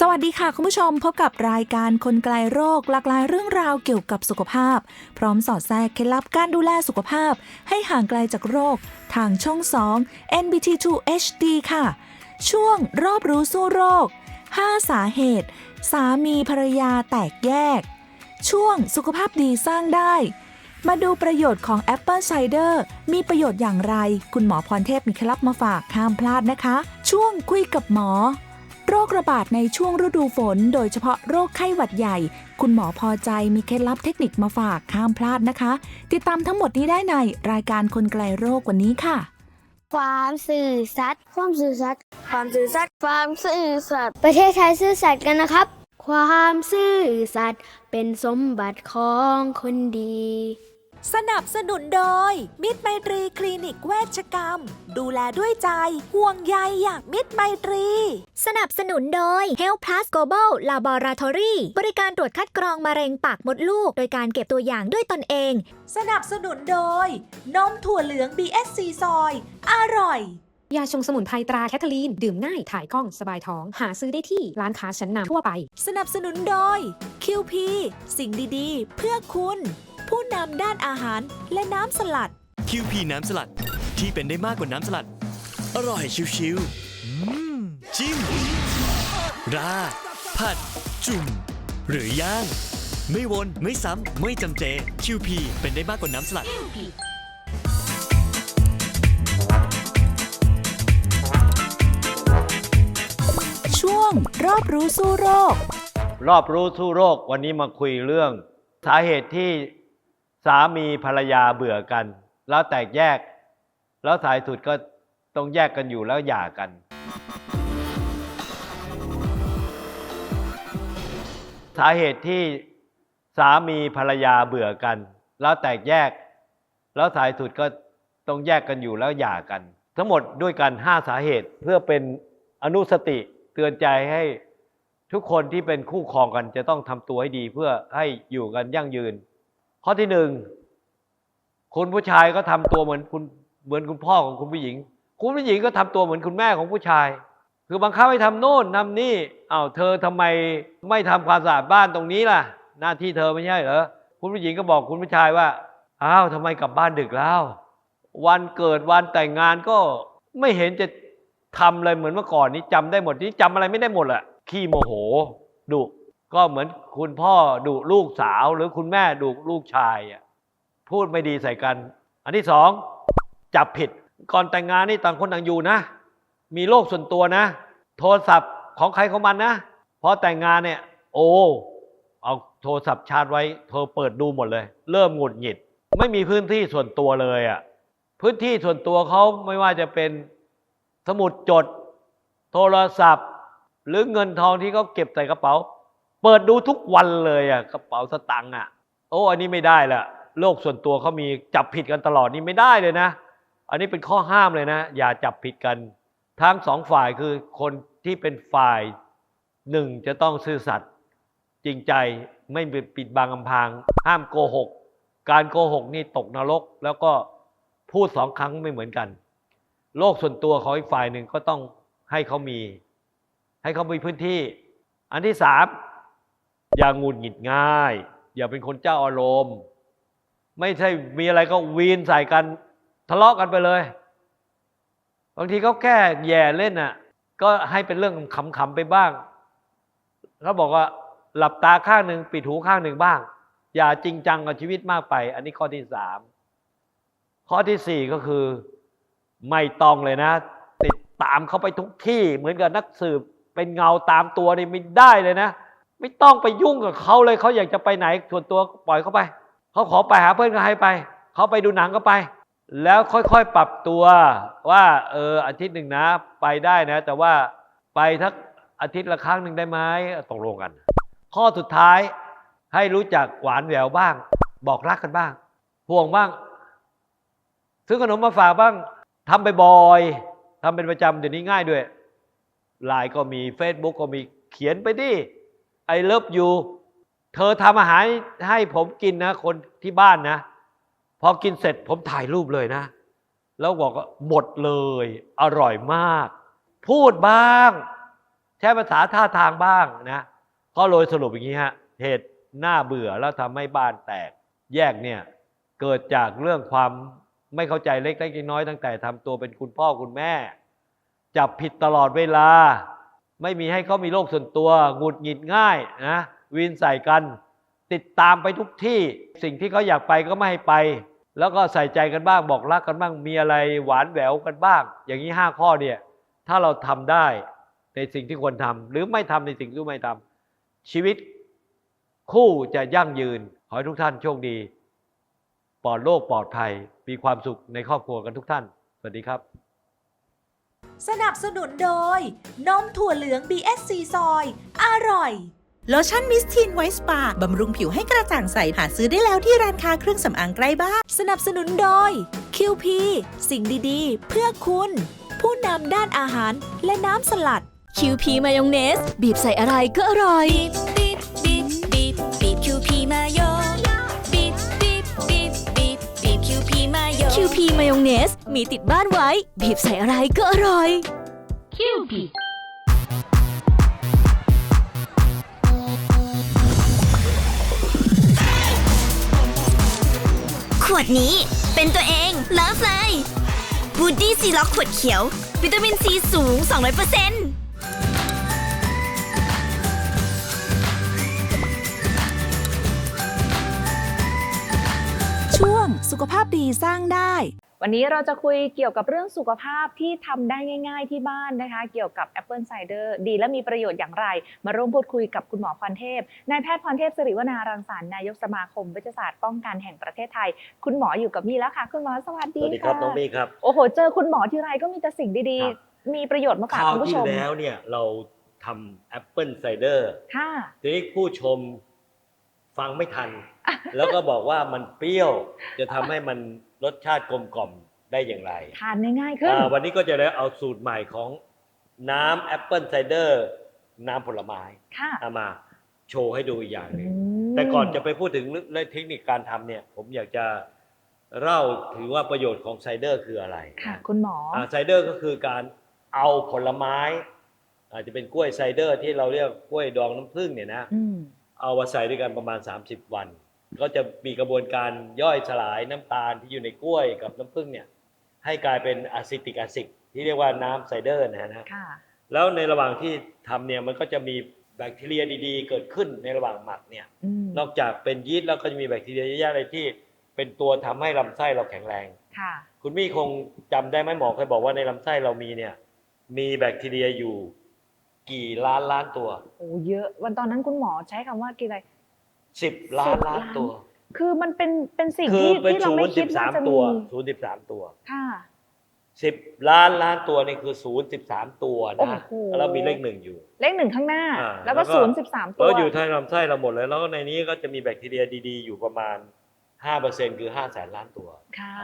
สวัสดีค่ะ คุณผู้ชมพบกับรายการคนไกลโรคหลากหลายเรื่องราวเกี่ยวกับสุขภาพ พร้อมสอดแทรกเคล็ดลับการดูแลสุขภาพ ให้ห่างไกลจากโรค ทางช่อง 2 NBT2 HD ค่ะ ช่วงรอบรู้สู้โรค 5 สาเหตุ สามีภรรยาแตกแยก ช่วงสุขภาพดีสร้างได้ มาดูประโยชน์ของแอปเปิลไซเดอร์มีประโยชน์อย่างไร คุณหมอพรเทพมีเคล็ดลับมาฝากห้ามพลาดนะคะ ช่วงคุยกับหมอ โรคระบาดในช่วงฤดูฝน โดยเฉพาะโรคไข้หวัดใหญ่ คุณหมอพอใจมีเคล็ดลับเทคนิคมาฝากห้ามพลาดนะคะ ติดตามทั้งหมดนี้ได้ในรายการคนไกลโรควันนี้ค่ะ ความสื่อสัตย์ความสื่อสัตย์ความสื่อสัตย์ความสื่อสัตย์ประเทศไทยซื่อสัตย์กันนะครับ ความซื่อสัตย์เป็นสมบัติของคนดี สนับสนุนโดย มิตรไมตรีคลินิกเวชกรรม ดูแลด้วยใจ ห่วงใยอย่างมิตรไมตรี สนับสนุนโดย Health Plus Global Laboratory บริการตรวจคัดกรองมะเร็งปากมดลูก โดยการเก็บตัวอย่างด้วยตนเอง สนับสนุนโดย นมถั่วเหลือง BSC ซอย อร่อยยาชงสมุนไพรตราแคทเธอรีน ดื่มง่าย ถ่ายคล่องสบายท้อง หาซื้อได้ที่ร้านค้าชั้นนำทั่วไป สนับสนุนโดย QP สิ่งดีๆ เพื่อคุณ ผู้นำด้านอาหารและน้ำสลัด คิวพีน้ำสลัดที่เป็นได้มากกว่าน้ำสลัด อร่อยชิวๆอืมจิ้ม ราดผัด จุ่ม หรือย่าง ไม่วนไม่ซ้ำ ไม่จำเจ คิวพีเป็นได้มากกว่าน้ำสลัด ช่วงรอบรู้สู้โรค รอบรู้สู้โรควันนี้มาคุยเรื่อง สาเหตุที่ สามีภรรยาเบื่อกัน แล้วแตกแยก แล้วสายสุดก็ต้องแยกกันอยู่แล้วหย่ากัน สาเหตุที่สามีภรรยาเบื่อกัน แล้วแตกแยก แล้วสายสุดก็ต้องแยกกันอยู่แล้วหย่ากัน ทั้งหมดด้วยกัน5สาเหตุเพื่อเป็นอนุสติเตือนใจให้ทุกคนที่เป็นคู่ครองกันจะต้องทำตัวให้ดีเพื่อให้อยู่กันยั่งยืน ข้อที่หนึ่งคุณผู้ชายก็ทำตัวเหมือนคุณเหมือนคุณพ่อของคุณผู้หญิง คุณผู้หญิงก็ทำตัวเหมือนคุณแม่ของผู้ชาย คือบังคับให้ทำโน่นทำนี่อ้าวเธอทำไมไม่ทำความสะอาดบ้านตรงนี้ล่ะ หน้าที่เธอไม่ใช่เหรอคุณผู้หญิงก็บอกคุณผู้ชายว่าอ้าวทำไมกลับบ้านดึกแล้ว วันเกิดวันแต่งงานก็ไม่เห็นจะทำเลยเหมือนเมื่อก่อนนี้จำได้หมดนี้จำอะไรไม่ได้หมดแหละขี้โมโหดุ ก็เหมือนคุณพ่อดุลูกสาว หรือคุณแม่ดุลูกชายอะพูดไม่ดีใส่กัน อันที่สองจับผิด ก่อนแต่งงานนี่ต่างคนต่างอยู่นะ มีโลกส่วนตัวนะ โทรศัพท์ของใครของมันนะพอแต่งงานเนี่ย โอ้เอาโทรศัพท์ชาร์จไว้ เธอเปิดดูหมดเลย เริ่มหงุดหงิด ไม่มีพื้นที่ส่วนตัวเลยอะ่ะพื้นที่ส่วนตัวเขาไม่ว่าจะเป็นสมุดจด โทรศัพท์ หรือเงินทองที่เขาเก็บใส่กระเป๋า เปิดดูทุกวันเลยอะ่ะกระเป๋าสตังค์อะ โอ้อันนี้ไม่ได้ละโลกส่วนตัวเขามีจับผิดกันตลอดนี่ไม่ได้เลยนะ อันนี้เป็นข้อห้ามเลยนะ อย่าจับผิดกัน ทั้งสองฝ่ายคือคนที่เป็นฝ่ายหนึ่งจะต้องซื่อสัตย์จริงใจไม่ปิดบังอำพาง ห้ามโกหก การโกหกนี่ตกนรก แล้วก็พูดสองครั้งไม่เหมือนกัน โลกส่วนตัวของอีกฝ่ายหนึ่งก็ต้องให้เขามี ให้เขามีพื้นที่ อันที่สาม อย่างหงุดหงิดง่าย อย่าเป็นคนเจ้าอารมณ์ ไม่ใช่มีอะไรก็วีนใส่กันทะเลาะกันไปเลย บางทีเขาแค่แย่เล่นน่ะ ก็ให้เป็นเรื่องขำๆไปบ้างเขาบอกว่าหลับตาข้างหนึ่งปิดหูข้างหนึ่งบ้าง อย่าจริงจังกับชีวิตมากไป อันนี้ข้อที่สามข้อที่สี่ก็คือไม่ต้องเลยนะ ติดตามเขาไปทุกที่เหมือนกับนักสืบ เป็นเงาตามตัวนี่ไม่ได้เลยนะ ไม่ต้องไปยุ่งกับเขาเลยเขาอยากจะไปไหนส่วนตัวปล่อยเขาไปเขาขอไปหาเพื่อนก็ให้ไปเขาไปดูหนังก็ไป แล้วค่อยๆปรับตัวว่าเอออาทิตย์หนึ่งนะ ไปได้นะ แต่ว่าไปทักอาทิตย์ละครั้งหนึ่งได้ไหมตกลงกัน ข้อสุดท้ายให้รู้จักหวานแหววบ้าง บอกรักกันบ้าง ห่วงบ้างซื้อขนมมาฝากบ้างทำไปบ่อยทำเป็นประจำเดี๋ยวนี้ง่ายด้วยไลน์ก็มี Facebook ก็มีเขียนไปดิ ไอเลิฟยูเธอทำอาหารให้ผมกินนะ คนที่บ้านนะ พอกินเสร็จผมถ่ายรูปเลยนะ แล้วบอกว่าหมดเลย อร่อยมาก พูดบ้าง ใช้ภาษาท่าทางบ้างนะก็โดยสรุปอย่างนี้ฮะ เหตุหน้าเบื่อแล้วทำให้บ้านแตก แยกเนี่ย เกิดจากเรื่องความไม่เข้าใจเล็กๆน้อยๆตั้งแต่ทำตัวเป็นคุณพ่อคุณแม่ จับผิดตลอดเวลา ไม่มีให้เขามีโรคส่วนตัวหงุดหงิดง่ายนะวินใส่กัน ติดตามไปทุกที่ สิ่งที่เขาอยากไปก็ไม่ให้ไป แล้วก็ใส่ใจกันบ้างบอกรักกันบ้างมีอะไรหวานแหววกันบ้าง อย่างนี้ห้าข้อเนี่ย ถ้าเราทำได้ในสิ่งที่ควรทำหรือไม่ทำในสิ่งที่ไม่ทำชีวิตคู่จะยั่งยืน ขอให้ทุกท่านโชคดี ปลอดโรคปลอดภัยมีความสุขในครอบครัวกันทุกท่าน สวัสดีครับ สนับสนุนโดย นมถั่วเหลือง BSC ซอย อร่อย โลชั่นมิสทีนไวท์สปา บำรุงผิวให้กระจ่างใส หาซื้อได้แล้วที่ร้านค้าเครื่องสำอางใกล้บ้าน สนับสนุนโดย QP สิ่งดีๆ เพื่อคุณ ผู้นำด้านอาหารและน้ำสลัด QP มายองเนส บีบใส่อะไรก็อร่อย บีบบีบบีบบีบ QP มายอง QP มายองเนส มีติดบ้านไว้ บีบใส่อะไรก็อร่อย QP ขวดนี้เป็นตัวเองเลิฟเลยบูดี้ซีล็อกขวดเขียว วิตามินซีสูง 200% ช่วงสุขภาพดีสร้างได้ วันนี้เราจะคุยเกี่ยวกับเรื่องสุขภาพที่ทำได้ง่าย ๆ ที่บ้านนะคะ เกี่ยวกับแอปเปิลไซเดอร์ดีและมีประโยชน์อย่างไร มาร่วมพูดคุยกับคุณหมอพรเทพนายแพทย์พรเทพสิริวนารังสรรค์นายกสมาคมวิทยาศาสตร์ป้องกันแห่งประเทศไทย คุณหมออยู่กับมี่แล้วค่ะ คุณหมอสวัสสดีวัสดีครับค่ะน้องมี่ครับโอ้โห เจอคุณหมอที่ไรก็มีแต่สิ่งดีครับๆมีประโยชน์มาคฝากราวคุณผู้ที่ชมแล้วเนี่ยเราทำแอปเปิลไซเดอร์ค่ะทีนี้ผู้ชม ฟังไม่ทัน แล้วก็บอกว่ามันเปรี้ยว จะทำให้มันรสชาติกลมกล่อมได้อย่างไรทานได้ง่ายขึ้น อ่าวันนี้ก็จะได้เอาสูตรใหม่ของน้ำแอปเปิลไซเดอร์น้ำผลไม้ค่ะเอามาโชว์ให้ดูอีกอย่างหนึ่งอืมแต่ก่อนจะไปพูดถึงเรื่องเทคนิคการทำเนี่ย ผมอยากจะเล่าถึงว่าประโยชน์ของไซเดอร์คืออะไรค่ะ คุณหมอออ่าไซเดอร์ก็คือการเอาผลไม้ อาจจะเป็นกล้วยไซเดอร์ที่เราเรียกกล้วยดองน้ำผึ้งเนี่ยนะ อืม เอามาใส่ด้วยกันประมาณ 30 วัน ก็จะมีกระบวนการย่อยสลายน้ำตาลที่อยู่ในกล้วยกับน้ำผึ้งเนี่ยให้กลายเป็นอะซิติกแอซิดที่เรียกว่าน้ำไซเดอร์นะฮะค่ะ แล้วในระหว่างที่ทำเนี่ยมันก็จะมีแบคทีเรียดีๆ เกิดขึ้นในระหว่างหมักเนี่ยอืมนอกจากเป็นยีสต์แล้วก็จะมีแบคทีเรียเยอะแยะเลยที่ เป็นตัวทำให้ลำไส้เราแข็งแรง ค่ะ คุณมี่คงจำได้ไหมหมอเคยบอกว่าในลำไส้เรามีเนี่ยมีแบคทีเรียอยู่ กี่ล้านล้านตัวโอ้เยอะ วันตอนนั้นคุณหมอใช้คำว่ากี่อะไร สิบล้านล้านตัว คือมันเป็นเป็นสิ่งคือที่เป็นที่เราศูไม่นย์คิสิดบว่าสามจะตัมีวศูนย์สิบสามตัวค่ะ สิบล้านล้านตัวนี่คือศูนย์สิบสามตัวโอ้นะโห แล้วมีเลขหนึ่งอยู่ เลขหนึ่งข้างหน้า อ่าแล้วก็แล้วก็ ศูนย์สิบสามตัก็วอยู่ในลำไส้เราหมดเลยแล้วก็ในนี้ก็จะมีแบคทีเรียดี ๆ อยู่ประมาณห้าเปอร์เซ็นคือห้าแสนล้านตัว ค่ะ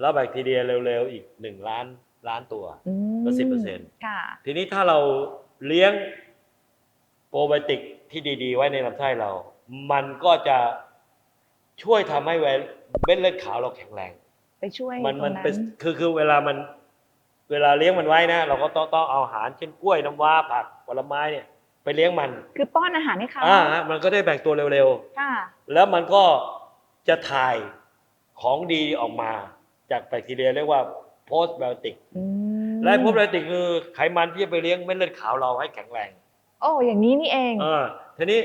แล้วแบคทีเรียเร็วๆอีกหนึ่งล้านล้านตัว อืมก็10%ค่ะ ทีนี้ถ้าเรา เลี้ยงโปรไบโอติกที่ดีๆ ไว้ในลำไส้เรา มันก็จะช่วยทำให้เวลเม็ดเลือดขาวเราแข็งแรง ไปช่วยมันตรมันงเป็นคือคือเวลามันเวลาเลี้ยงมันไว้นะ เราก็ต้องต้องเอาอาหารเช่นกล้วยน้ำว้าผักผลไม้เนี่ย ไปเลี้ยงมันคือป้อนอาหารให้เขาอ่าฮะมันก็ได้แบ่งตัวเร็วค่ะ ๆ แล้วมันก็จะถ่ายของดีออกมา จากแบคทีเรียเรียกว่าโพสไบโอติกอืม และโพสไบโอติกคือไขมันที่จะไปเลี้ยงเม็ดเลือดขาวเราให้แข็งแรงโอ้อย่างนี้นี่เองเออทีนี้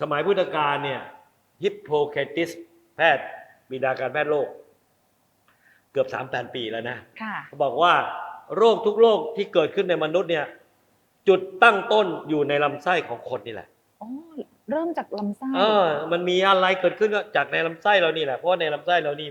สมัยพุทธกาลเนี่ยฮิปโปเคติสแพทย์บิดาการแพทย์โลก เกือบสามแสนปีแล้วนะค่ะเขาบอกว่าโรคทุกโรคที่เกิดขึ้นในมนุษย์เนี่ย จุดตั้งต้นอยู่ในลำไส้ของคนนี่แหละอ๋อเริ่มจากลำไส้เออมันมีอะไรเกิดขึ้นก็จากในลำไส้เรานี่แหละเพราะว่าในลำไส้เรานี่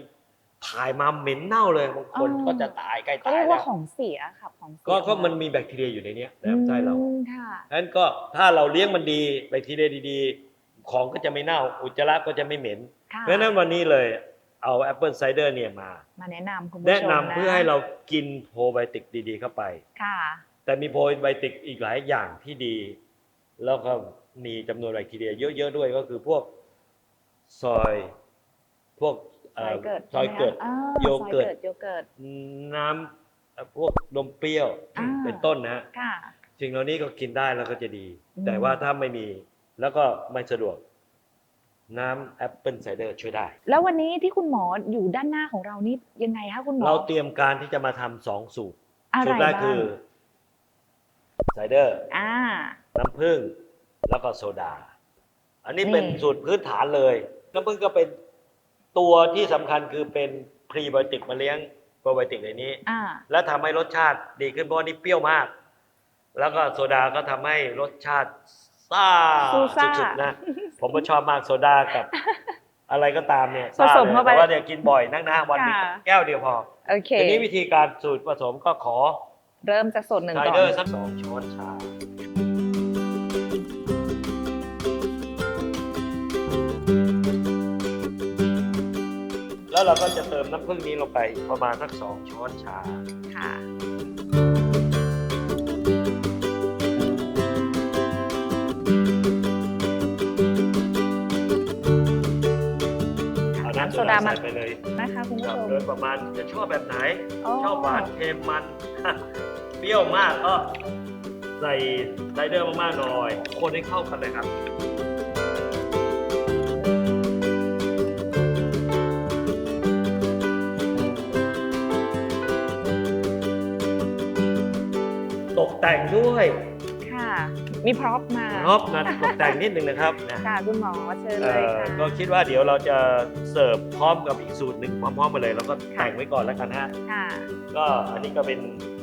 ถ่ายมาเหม็นเน่าเลยบางคนก็จะตายใกล้เขาตายเรียกแล้ว่าวของเสียค่ะของเสียก็ก็มันมีแบคทีเรียอยู่ในเนี้ยในลำไส้เราอืมค่ะ ฉะนั้นก็ถ้าเราเลี้ยงมันดีแบคทีเรียดีๆ ของก็จะไม่เน่าอุจจาระก็จะไม่เหม็น ค่ะเพราะฉะนั้นวันนี้เลยเอาแอปเปิลไซเดอร์เนี่ยมา มาแนะนำคุณผู้ชมแนะนำเพื่อให้เรากินโปรไบโอติกดีๆ เข้าไป ค่ะ แต่มีโปรไบโอติกอีกหลายอย่างที่ดี แล้วก็มีจำนวนแบคทีเรียเยอะๆด้วยก็คือพวกซอย พวก ซอยเกิดซอยเกิดใช่ไหมคะอ่าโยเกิร์ต ซอยโยเกิร์ต น้ำเอ่อพวกนมเปรี้ยวอ่า เป็นต้นนะฮะค่ะ สิ่งเหล่านี้ก็กินได้แล้วก็จะดี อืม แต่ว่าถ้าไม่มีแล้วก็ไม่สะดวก น้ำแอปเปิลไซเดอร์ช่วยได้ แล้ววันนี้ที่คุณหมออยู่ด้านหน้าของเรานี่ยังไงคะคุณหมอเราเตรียมการที่จะมาทำสองสูตรอะไรสูตรแรกบ้างคือไซเดอร์ อ่า น้ำผึ้งแล้วก็โซดา อันนี้นี่ เป็นสูตรพื้นฐานเลย น้ำผึ้งก็เป็น ตัวที่สำคัญคือเป็นพรีไบโอติกมาเลี้ยงโปรไบโอติกในนี้ อ่า และทำให้รสชาติดีขึ้นเพราะว่านี่เปรี้ยวมาก แล้วก็โซดาก็ทำให้รสชาติซ่าซูซ่าสุดๆนะ ผมก็ชอบมากโซดากับ อะไรก็ตามเนี่ยผสมเข้าไปแต่ว่าเนี่ยกินบ่อยนักนะวันนี้ค่ะ แก้วเดียวพอโอเค ทีนี้วิธีการสูตรผสมก็ขอเริ่มจากส่วนหนึ่งไซก่อเดอร์นสักสองช้อนชา แล้วเราก็จะเติมน้ำผึ้งนี้ลงไปประมาณสักสองช้อนชา ค่ะ เอาน้ำโซโซดาดามาใส่ไปเลยนะคะคุณผู้ชม โดยประมาณจะชอบแบบไหน อ๋อ ชอบหวานเค็มมัน เปรี้ยวมากก็ใส่ไซเดอร์มากๆหน่อย คนให้เข้ากันเลยครับ แต่งด้วยค่ะ มีพร็อพมารอบนะตกแต่งนิดนึงนะครับนะค่ะคุณหมอเชิญเอ่เลยอค่ะก็คิดว่าเดี๋ยวเราจะเสิร์ฟพร้อมกับอีกสูตรหนึ่งพร้อมๆไปเลยแล้วก็แต่งไว้ก่อนแล้วกันฮะค่ะก็อันนี้ก็เป็น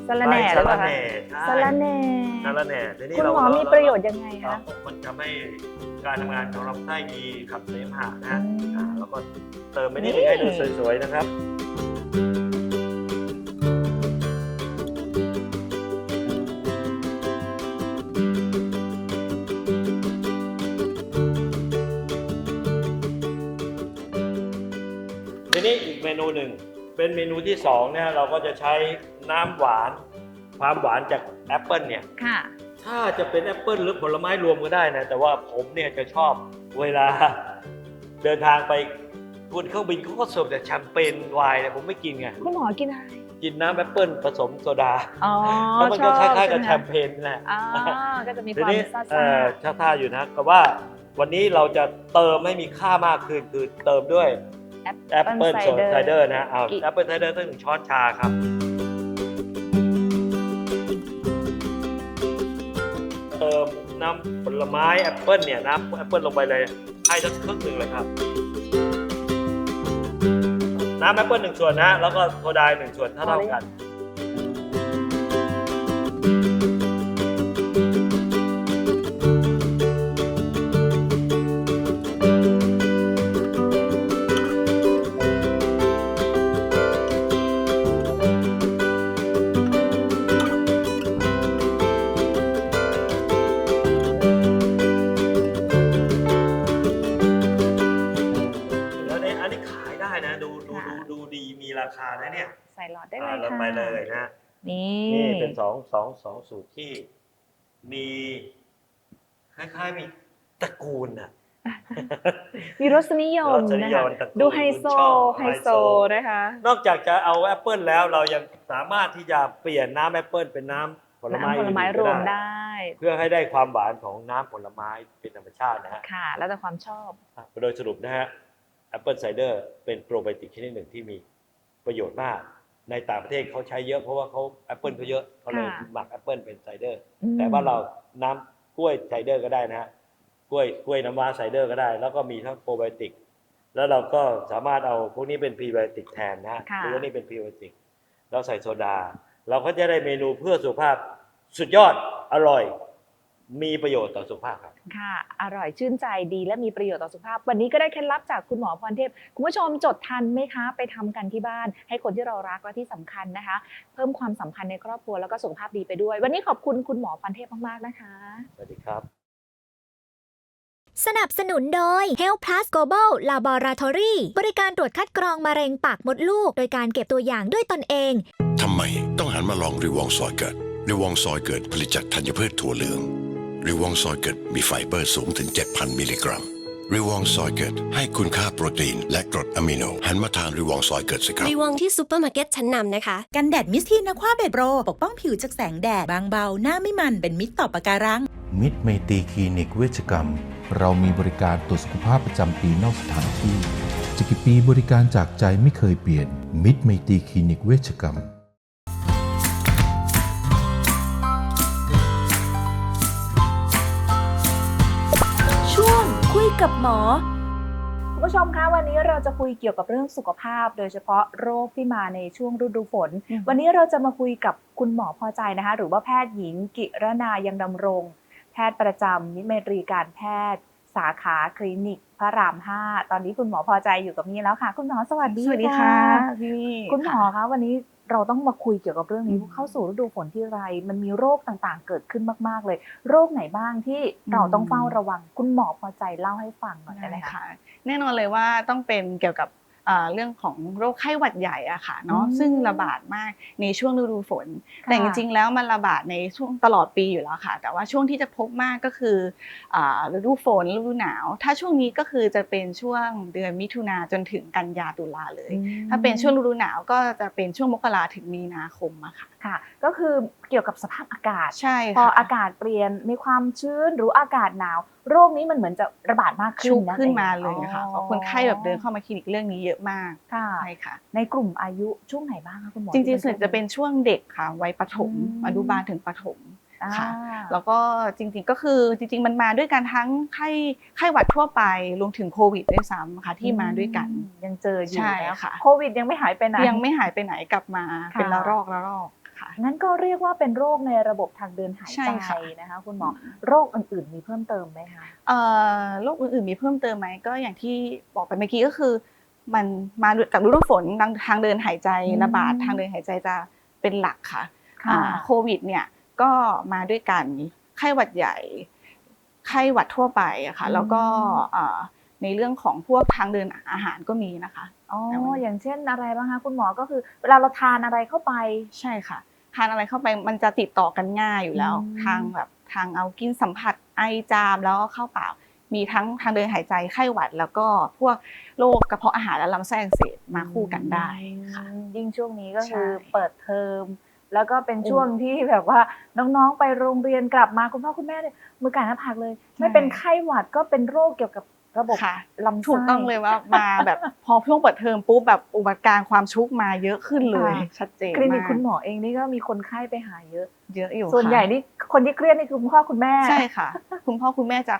สะระแหน่ใบหรือเปสะล่าคะแหน่ใช่สะระแหน่สะระแหน่ทีนี้คุณเราหมอมีประโยชน์ยังไงเราคะมันทำให้การทำงานของลำไส้ดีขับเสมหะนะอืมอ่าแล้วก็เติมไปนิดนึงให้ดูสวยๆนะครับ หนึ่ง เป็นเมนูที่สองเนี่ยเราก็จะใช้น้ำหวาน ความหวานจากแอปเปิลเนี่ย ค่ะ ถ้าจะเป็นแอปเปิลหรือผลไม้รวมก็ได้นะ แต่ว่าผมเนี่ยจะชอบเวลาเดินทางไปบนเครื่องบินเขาก็เสิร์ฟแต่แชมเปญไวน์เนี่ยผมไม่กินไง คุณหมอกินอะไร กินน้ำแอปเปิลผสมโซดาอ๋อแล้วมันชก็อบคล้ายๆกับใช่ไหมแชมเปญนั่นแหละ อ๋อก็จะมีคทีวามนี้ซ่าเอ่อชาท่าอยู่นะก็ว่าวันนี้เราจะเติมให้มีค่ามากขึ้นคือเติมด้วยๆ แอปเปิลโซดาไซเดอร์นะเอากี่แอปเปิลไซเดอร์ตั้งหนึ่งช้อนชาครับ เติมน้ำผลไม้แอปเปิลเนี่ยน้ำแอปเปิลลงไปเลยให้สักครึ่งหนึ่งเลยครับ น้ำแอปเปิลหนึ่งส่วนนะ แล้วก็โซดาหนึ่งส่วนเท่าๆกัน ราคานะเนี่ยใส่หลอดได้เลอ่ายเราค่ะไปเลยนะนี่นี่เป็นสองสองสองสูตรที่ มีคล้ายๆมีตระกูลน่ะมีรสนิยมรสนินะยคะมตระกูลดูไฮโซชอบไฮไฮโซโซนะคะ นอกจากจะเอาแอปเปิลแล้วเรายังสามารถที่จะเปลี่ยนน้ำแอปเปิลเป็นน้ำผลไม้น้ำผลไม้อื่นๆรก็วมได้ เพื่อให้ได้ความหวานของน้ำผลไม้เป็นธรรมชาตินะฮะค่ะ แล้วแต่ความชอบ โดยสรุปนะฮะแอปเปิลไซเดอร์เป็นโปรไบโอติกชนิดหนึ่งที่มี ประโยชน์มาก ในต่างประเทศเขาใช้เยอะเพราะว่าเขาแอปเปิลเขาเยอะเขาเลยค่ะหมักแอปเปิลเป็นไซเดอร์ อืม แต่ว่าเราน้ำกล้วยไซเดอร์ก็ได้นะฮะกล้วยกล้วยน้ำว้าไซเดอร์ก็ได้ แล้วก็มีทั้งโปรไบโอติก แล้วเราก็สามารถเอาพวกนี้เป็นพรีไบโอติกแทนนะฮะค่ะ หรือว่านี่เป็นพรีไบโอติกแล้วใส่โซดา เราก็จะได้เมนูเพื่อสุขภาพสุดยอดอร่อย มีประโยชน์ต่อสุขภาพครับ ค่ะ อร่อยชื่นใจดีและมีประโยชน์ต่อสุขภาพ วันนี้ก็ได้เคล็ดลับจากคุณหมอพรเทพ คุณผู้ชมจดทันไหมคะ ไปทำกันที่บ้าน ให้คนที่เรารักและที่สำคัญนะคะ เพิ่มความสัมพันธ์ในครอบครัวแล้วก็สุขภาพดีไปด้วย วันนี้ขอบคุณคุณหมอพรเทพมากๆนะคะ สวัสดีครับ สนับสนุนโดย Health Plus Global Laboratory บริการตรวจคัดกรองมะเร็งปากมดลูก โดยการเก็บตัวอย่างด้วยตนเองทำไมต้องหันมาลองริวองซอยเกิดริวองซอยเกิดผลิตจากธัญพืชถั่วเหลือง ริวองซอยเกิดมีไฟเบอร์สูงถึง 7,000 มิลลิกรัมริวองซอยเกิดให้คุณค่าโปรตีน และกรดอะมิโน หันมาทานริวองซอยเกิดสิครับ รีวองที่ซูเปอร์มาร์เก็ตชั้นนำนะคะ กันแดดมิสทีนอะควาเบดโร ปกป้องผิวจากแสงแดด บางเบา หน้าไม่มันเป็นมิตรต่อปะการัง มิตรไมตรีคลินิกเวชกรรม เรามีบริการตรวจสุขภาพประจำปีนอกสถานที่จะกี่ปีบริการจากใจไม่เคยเปลี่ยน มิตรไมตรีคลินิกเวชกรรม กับหมอคุณผู้ชมคะวันนี้เราจะคุยเกี่ยวกับเรื่องสุขภาพ โดยเฉพาะโรคที่มาในช่วงฤดูฝน วันนี้เราจะมาคุยกับคุณหมอพอใจนะคะ หรือว่าแพทย์หญิงกิรนายังดำรง แพทย์ประจำนิติเมตรีการแพทย์ สาขาคลินิก พระราม5ตอนนี้คุณหมอพอใจอยู่กับนี่แล้วค่ะ คุณหมอสวัสดีสวัสดีค่ะพี่คุณหมอคะวันนี้เราต้องมาคุยเกี่ยวกับเรื่องนี้เข้าสู่ฤดูฝนที่ไร มันมีโรคต่างๆ เกิดขึ้นมากๆเลย โรคไหนบ้างที่เราต้องเฝ้าระวัง คุณหมอพอใจเล่าให้ฟังหน่อยได้ไหมได้คะค่ะแน่นอนเลยว่าต้องเป็นเกี่ยวกับอ่า เรื่องของโรคไข้หวัดใหญ่อะค่ะเนาะอืมซึ่งระบาดมากในช่วงฤดูฝนค่ะแต่จริงๆแล้วมันระบาดในช่วงตลอดปีอยู่แล้วค่ะ แต่ว่าช่วงที่จะพบมากก็คืออ่าฤดูฝนฤดูหนาว ถ้าช่วงนี้ก็คือจะเป็นช่วงเดือนมิถุนาจนถึงกันยาตุลาเลย ถ้าเป็นช่วงฤดูหนาวก็จะเป็นช่วงมกราถึงมีนาคมอะค่ะค่ะ ก็คือ เกี่ยวกับสภาพอากาศ ใช่พอค่ะอากาศเปลี่ยนมีความชื้นหรืออากาศหนาว โรคนี้มันเหมือนจะระบาดมากขึ้ชุนกนะขึ้นองมาเลยค่ะเพราะคนไข้แบบเดินเข้ามาคลินิกเรื่องนี้เยอะมากค่ะ ใช่ค่ะ ในกลุ่มอายุช่วงไหนบ้างคะคุณหมอจริงๆที่ส่วนจะเป็นช่วงเด็กค่ะวัยประถมอืมอนุบาลถึงประถมอ่าค่ะแล้วก็จริงๆก็คือจริง ๆ มันมาด้วยกันทั้งไข้ไข้หวัดทั่วไปรวมถึงโควิดด้วยซ้ำค่ะที่มาด้วยกัน ยังเจออยู่ใช่แล้วค่ะ โควิดยังไม่หายไปไหน ยังไม่หายไปไหนกลับมาค่ะเป็นละรอกละรอกค่ะ งั้นก็เรียกว่าเป็นโรคในระบบทางเดินหายใช่ใจค่ะ นะคะ คุณหมอ โรคอื่นๆมีเพิ่มเติมไหมคะ เอ่อโรคอื่นๆมีเพิ่มเติมไหมก็อย่างที่บอกไปเมื่อกี้ก็คือ มันมากับฤดูฝนทางทางเดินหายใจอืม ระบาดทางเดินหายใจจะเป็นหลักค่ะค่ะอ่าโควิดเนี่ยก็มาด้วยกันไข้หวัดใหญ่ ไข้หวัดทั่วไปอะค่ะ แล้วก็อ่าในเรื่องของพวกทางเดินอาหารก็มีนะคะ อ๋อแต่วันนี้อย่างเช่นอะไรบ้างคะคุณหมอ ก็คือ เวลาเราทานอะไรเข้าไป ใช่ค่ะ ทานอะไรเข้าไปมันจะติดต่อกันง่ายอยู่แล้วอืมทางแบบทางเอากินสัมผัสไอจามแล้วก็เข้าปากมีทั้งทางเดินหายใจไข้หวัด แล้วก็พวกโรคกระเพาะอาหารและลำไส้อักเสบมาคู่กันได้ค่ะอืมยิ่งช่วงนี้ก็คือใช่เปิดเทอมแล้วก็เป็นช่วงที่แบบว่าน้องๆไปโรงเรียนกลับมาคุณพ่อคุณแม่เนี่ยมือไก่หน้าผากเลย ไม่เป็นไข้หวัดก็เป็นโรคเกี่ยวกับ ระบบค่ะลำไส้ถูกต้องเลยว่ามาแบบพอช่วงเปิดเทอมปุ๊บแบบอุบัติการณ์ความชุกมาเยอะขึ้นเลยค่ะชัดเจนคลินิกมากคุณหมอเองนี่ก็มีคนไข้ไปหาเยอะ เยอะอยู่ส่วนค่ะใหญ่นี่คนที่เครียดนี่คือคุณพ่อคุณแม่ใช่ค่ะ คุณพ่อคุณแม่จะ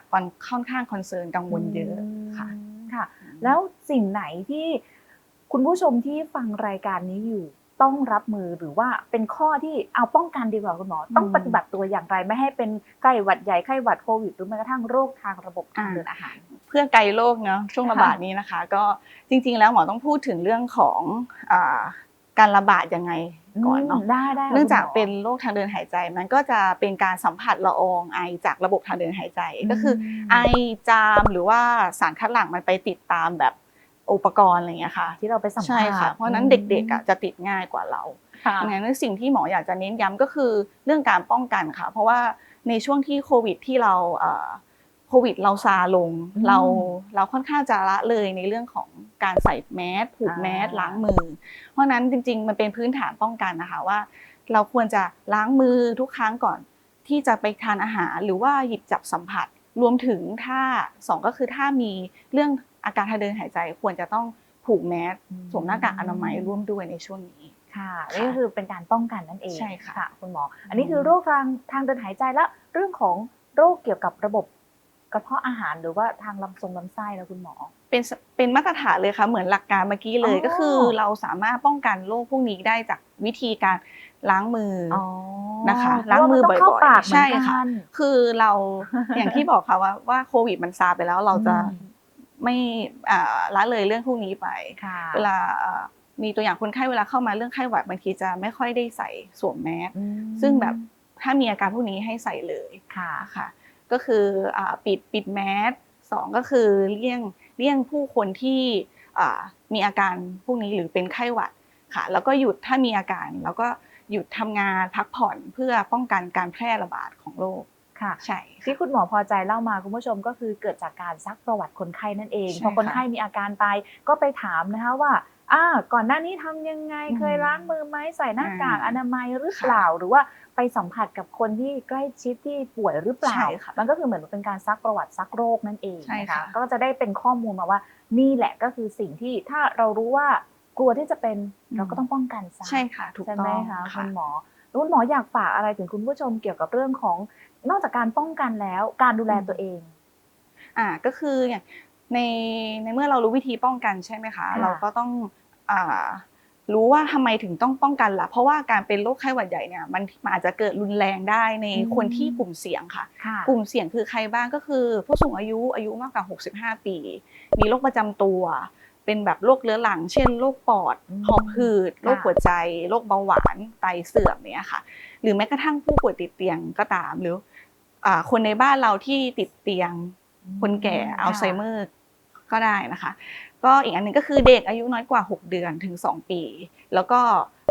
ค่อนข้างคอนเซิร์นกังวลเยอะค่ะค่ะ แล้วสิ่งไหนที่คุณผู้ชมที่ฟังรายการนี้อยู่ต้องรับมือหรือว่าเป็นข้อที่เอาป้องกันดีกว่าคุณหมอ ต้องอืมปฏิบัติตัวอย่างไรไม่ให้เป็นไข้หวัดใหญ่ไข้หวัดโควิดหรือแม้กระทั่งโรคทางระบบทางเดินอาหาร เพื่อไกลโรคเนาะช่วงระบาดนี้นะคะ ก็จริง ๆ แล้วหมอต้องพูดถึงเรื่องของอาการระบาดยังไงก่อนเนาะอืมได้ได้ค่ะเนื่องจากคุณหมอเป็นโรคทางเดินหายใจ มันก็จะเป็นการสัมผัสละอองไอจากระบบทางเดินหายใจ ก็คือ ไอจามหรือว่าสารคัดหลั่งมันไปติดตามแบบอุปกรณ์อะไรอย่างเงี้ยค่ะ ที่เราไปสัมผัสใช่ค่ะเพราะฉะนั้นอืมเด็กๆอะจะติดง่ายกว่าเราค่ะดังนั้นสิ่งที่หมออยากจะเน้นย้ำก็คือเรื่องการป้องกันค่ะ เพราะว่าในช่วงที่โควิดที่เราเอ่อ โควิดเราซาลงอืมเราเราค่อนข้างจะละเลยในเรื่องของการใส่แมสผูกแมสอ่าล้างมือ เพราะฉะนั้นจริง ๆ มันเป็นพื้นฐานป้องกันนะคะว่า เราควรจะล้างมือทุกครั้งก่อนที่จะไปทานอาหารหรือว่าหยิบจับสัมผัส รวมถึงถ้าสองก็คือถ้ามีเรื่องอาการทางเดินหายใจควรจะต้องผูกแมสสวมหน้ากากอนามัยร่วมด้วยในช่วงนี้ค่ะนี่ก็คือเป็นการป้องกันนั่นเองใช่ค่ะคุณหมอ อันนี้คือโรคทางทางเดินหายใจและเรื่องของโรคเกี่ยวกับระบบ กระเพาะอาหารหรือว่าทางลำทรงลำไส้แล้วคุณหมอ เป็นสเป็นมาตรฐานเลยค่ะ เหมือนหลักการเมื่อกี้เลยอ๋อก็คือเราสามารถป้องกันโรคพวกนี้ได้จากวิธีการล้างมือออนะคะเพล้างราะว่ามือมันต้องเข้าบ่อยปากๆเหมือนใช่ค่ะกันคือเราอย่างที่บอกค่ะว่าว่าโควิดมันซาไปแล้วเราจะอืมไม่อ่าละเลยเรื่องพวกนี้ไปค่ะเวลาเอ่อมีตัวอย่างคนไข้เวลาเข้ามาเรื่องไข้หวัดบางทีจะไม่ค่อยได้ใส่สวมแมสอืมซึ่งแบบถ้ามีอาการพวกนี้ให้ใส่เลยค่ะค่ะ ก็คืออ่าปิดปิดแมสสองก็คือเลี่ยงเลี่ยงผู้คนที่อ่ามีอาการพวกนี้หรือเป็นไข้หวัดค่ะ แล้วก็หยุดถ้ามีอาการ แล้วก็หยุดทำงานพักผ่อนเพื่อป้องกันการแพร่ระบาดของโรคค่ะใช่ที่คุณหมอพอใจเล่ามาคุณผู้ชมก็คือเกิดจากการซักประวัติคนไข้นั่นเองใช่พอคนค่ะไข้มีอาการไปก็ไปถามนะคะว่า อ่าก่อนหน้านี้ทำยังไงอืมเคยล้างมือไหมใส่หน้ากากอ่าอนามัยหรือเปล่าหรือว่าไปสัมผัสกับคนที่ใกล้ชิดที่ป่วยหรือเปล่าใช่ค่ะมันก็คือเหมือนเป็นการซักประวัติซักโรคนั่นเองใช่นะค่ะคะก็จะได้เป็นข้อมูลมาว่านี่แหละก็คือสิ่งที่ถ้าเรารู้ว่ากลัวที่จะเป็นเราก็ต้องป้องกันซะใช่ค่ะถูกใช่ต้ไหมองคะค่ะคุณหมอแล้วคุณหมออยากฝากอะไรถึงคุณผู้ชมเกี่ยวกับเรื่องของนอกจากการป้องกันแล้วการดูแลตัวเองอ่าก็คืออย่าง ในในเมื่อเรารู้วิธีป้องกันใช่ไหมคะค่ะเราก็ต้องอ่ารู้ว่าทำไมถึงต้องป้องกันล่ะ เพราะว่าการเป็นโรคไข้หวัดใหญ่เนี่ยมันมันอาจจะเกิดรุนแรงได้ในอืมคนที่กลุ่มเสี่ยงค่ะค่ะ กลุ่มเสี่ยงคือใครบ้างก็คือ ผู้สูงอายุอายุมากกว่า 65 ปี มีโรคประจำตัว เป็นแบบโรคเรื้อรัง เช่นโรคปอดอืมหอบหืดค่ะโรคหัวใจโรคเบาหวานไตเสื่อมเนี่ยค่ะ หรือแม้กระทั่งผู้ป่วยติดเตียงก็ตามหรืออ่าคนในบ้านเราที่ติดเตียงคนแก่ค่ะอัลไซเมอร์ ก็ได้นะคะ ก็อีกอันหนึ่งก็คือเด็กอายุน้อยกว่า 6 เดือนถึง 2 ปี แล้วก็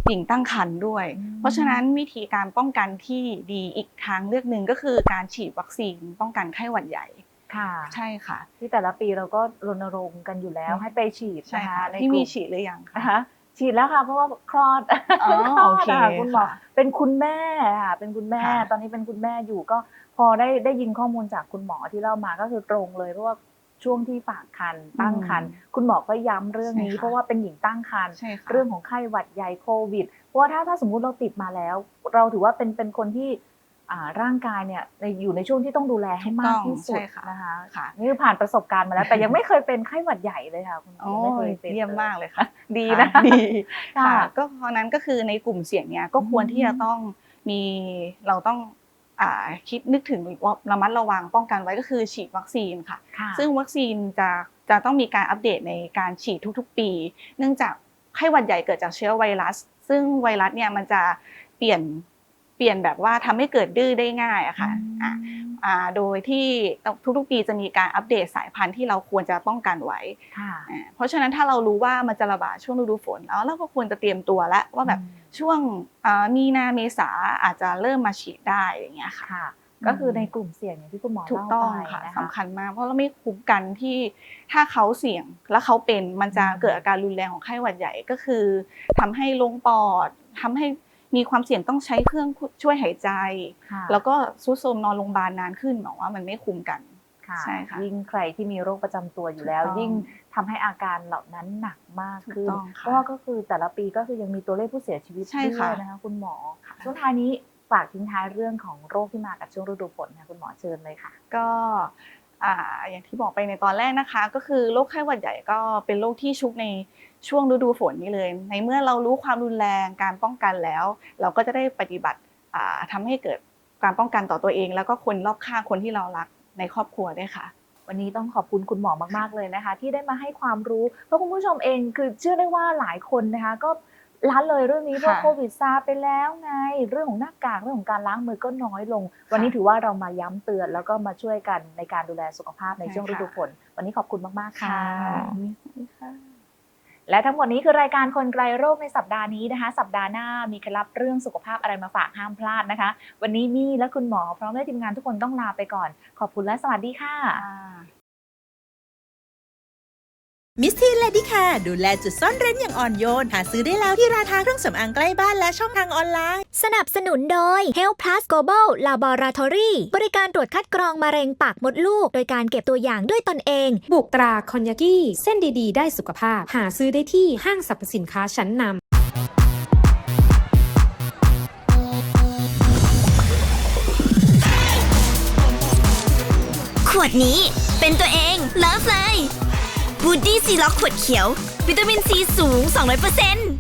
หญิงตั้งครรภ์ด้วย เพราะฉะนั้นวิธีการป้องกันที่ดีอีกทางเลือกหนึ่งก็คือการฉีดวัคซีนป้องกันไข้หวัดใหญ่ค่ะใช่ค่ะ ที่แต่ละปีเราก็รณรงค์กันอยู่แล้วให้ไปฉีดใช่นะคะค่ะในที่กมีลุ่มฉีดหรือยังคะนะคะฉีดแล้วค่ะเพราะว่าคลอดอ๋อคลอโอดเคค่ะคุณหมอค่ะเป็นคุณแม่ค่ะเป็นคุณแม่ค่ะตอนนี้เป็นคุณแม่อยู่ก็พอได้ได้ยินข้อมูลจากคุณหมอที่เล่ามาก็คือตรงเลยเพราะว่า ช่วงที่ฝากคันตั้งคันคุณหมอก็ย้ำเรื่องนี้ใช่ค่ะเพราะว่าเป็นหญิงตั้งครรภ์ใช่ค่ะเรื่องของไข้หวัดใหญ่โควิด เพราะว่าถ้าถ้าสมมุติเราติดมาแล้ว เราถือว่าเป็นเป็นคนที่อ่าร่างกายเนี่ยในอยู่ในช่วงที่ต้องดูแลให้มากที่สุดใช่ค่ะนะคะค่ะนี่คือผ่านประสบการณ์มาแล้ว แต่ยังไม่เคยเป็นไข้หวัดใหญ่เลยค่ะคุณหมอโอ้ยังไม่เคยเป็นเยี่ยมมากเลยค่ะ ดีนะค่ดีค่ะค่ะก็เพราะนั้นก็คือในกลุ่มเสี่ยงเนี้ยก็ควรที่จะต้องมีเราต้องอ่า คิดนึกถึงระมัดระวังป้องกันไว้ก็คือฉีดวัคซีนค่ะค่ะ ซึ่งวัคซีนจะจะต้องมีการอัปเดตในการฉีดทุกๆ ปี เนื่องจากไข้หวัดใหญ่เกิดจากเชื้อไวรัส ซึ่งไวรัสเนี่ยมันจะเปลี่ยน เปลี่ยนแบบว่าทำให้เกิดดื้อได้ง่ายอะค่ะอะอ่าโดยที่ทุกๆปีจะมีการอัปเดตสายพันธุ์ที่เราควรจะป้องกันไว้ค่ะอ่าเพราะฉะนั้นถ้าเรารู้ว่ามันจะระบาดช่วงฤดูฝนแล้วเราก็ควรจะเตรียมตัวแล้วว่าแบบช่วงอ่ามีนาเมษาอาจจะเริ่มมาฉีดได้อย่างเงี้ยค่ะค่ะก็คือในกลุ่มเสี่ยงอย่างที่คุณหมอถูกเล่าต้องไปค่ะนะสำคัญมากเพราะเราไม่คุ้มกันที่ถ้าเขาเสี่ยงแล้วเขาเป็นมันจะเกิดอาการรุนแรงของไข้หวัดใหญ่ก็คือทำให้ลงปอดทำให้ มีความเสี่ยงต้องใช้เครื่องช่วยหายใจค่ะแล้วก็ซุดโทรมนอนโรงพยาบาลนานขึ้นหมอว่ามันไม่คุ้มกันค่ะใช่ค่ะยิ่งใครที่มีโรคประจำตัวอยู่แล้วถูกต้องยิ่งทำให้อาการเหล่านั้นหนักมากขึ้นถูกต้องค่ะเพราะว่าก็คือแต่ละปีก็คือยังมีตัวเลขผู้เสียชีวิตใช่ด้วค่ะยนะคะคุณหมอช่วงท้ายนี้ฝากทิ้งท้ายเรื่องของโรคที่มากับช่วงฤดูฝนค่ะคุณหมอเชิญเลยค่ะ ก็อ่าอย่างที่บอกไปในตอนแรกนะคะ ก็คือโรคไข้หวัดใหญ่ก็เป็นโรคที่ชุกใน ช่วงฤดูฝนนี้เลย ในเมื่อเรารู้ความรุนแรงการป้องกันแล้ว เราก็จะได้ปฏิบัติอ่าทำให้เกิดการป้องกันต่อตัวเอง แล้วก็คนรอบข้างคนที่เรารักในครอบครัวด้วยค่ะ วันนี้ต้องขอบคุณคุณหมอมากๆเลยนะคะ ที่ได้มาให้ความรู้ เพราะคุณผู้ชมเองคือเชื่อได้ว่าหลายคนนะคะก็ละเลยเรื่องนี้เพราะค่ะโควิดซาไปแล้วไง เรื่องของหน้ากากเรื่องของการล้างมือก็น้อยลง วันนี้ถือว่าเรามาย้ำเตือนแล้วก็มาช่วยกันในการดูแลสุขภาพในช่วงฤดูฝนวันนี้ขอบคุณมากๆค่ะ และทั้งหมดนี้คือรายการคนไกลโรคในสัปดาห์นี้นะคะ สัปดาห์หน้ามีเคล็ดลับเรื่องสุขภาพอะไรมาฝากห้ามพลาดนะคะ วันนี้มี่และคุณหมอพร้อมด้วยทีมงานทุกคนต้องลาไปก่อน ขอบคุณและสวัสดีค่ะ มิสทีนเลดี้แคร์ดูแลจุดซ่อนเร้นอย่างอ่อนโยน หาซื้อได้แล้วที่ร้านค้าเครื่องสำอางใกล้บ้านและช่องทางออนไลน์ สนับสนุนโดย Health Plus Global Laboratory บริการตรวจคัดกรองมะเร็งปากมดลูก โดยการเก็บตัวอย่างด้วยตนเอง บุกตราคอนยากิเส้นดีๆ ได้สุขภาพ หาซื้อได้ที่ห้างสรรพสินค้าชั้นนำขวดดนี้เป็นตัวเองเลิฟเลย บูดดี้ซีล็อกขวดเขียว วิตามินซีสูง 200%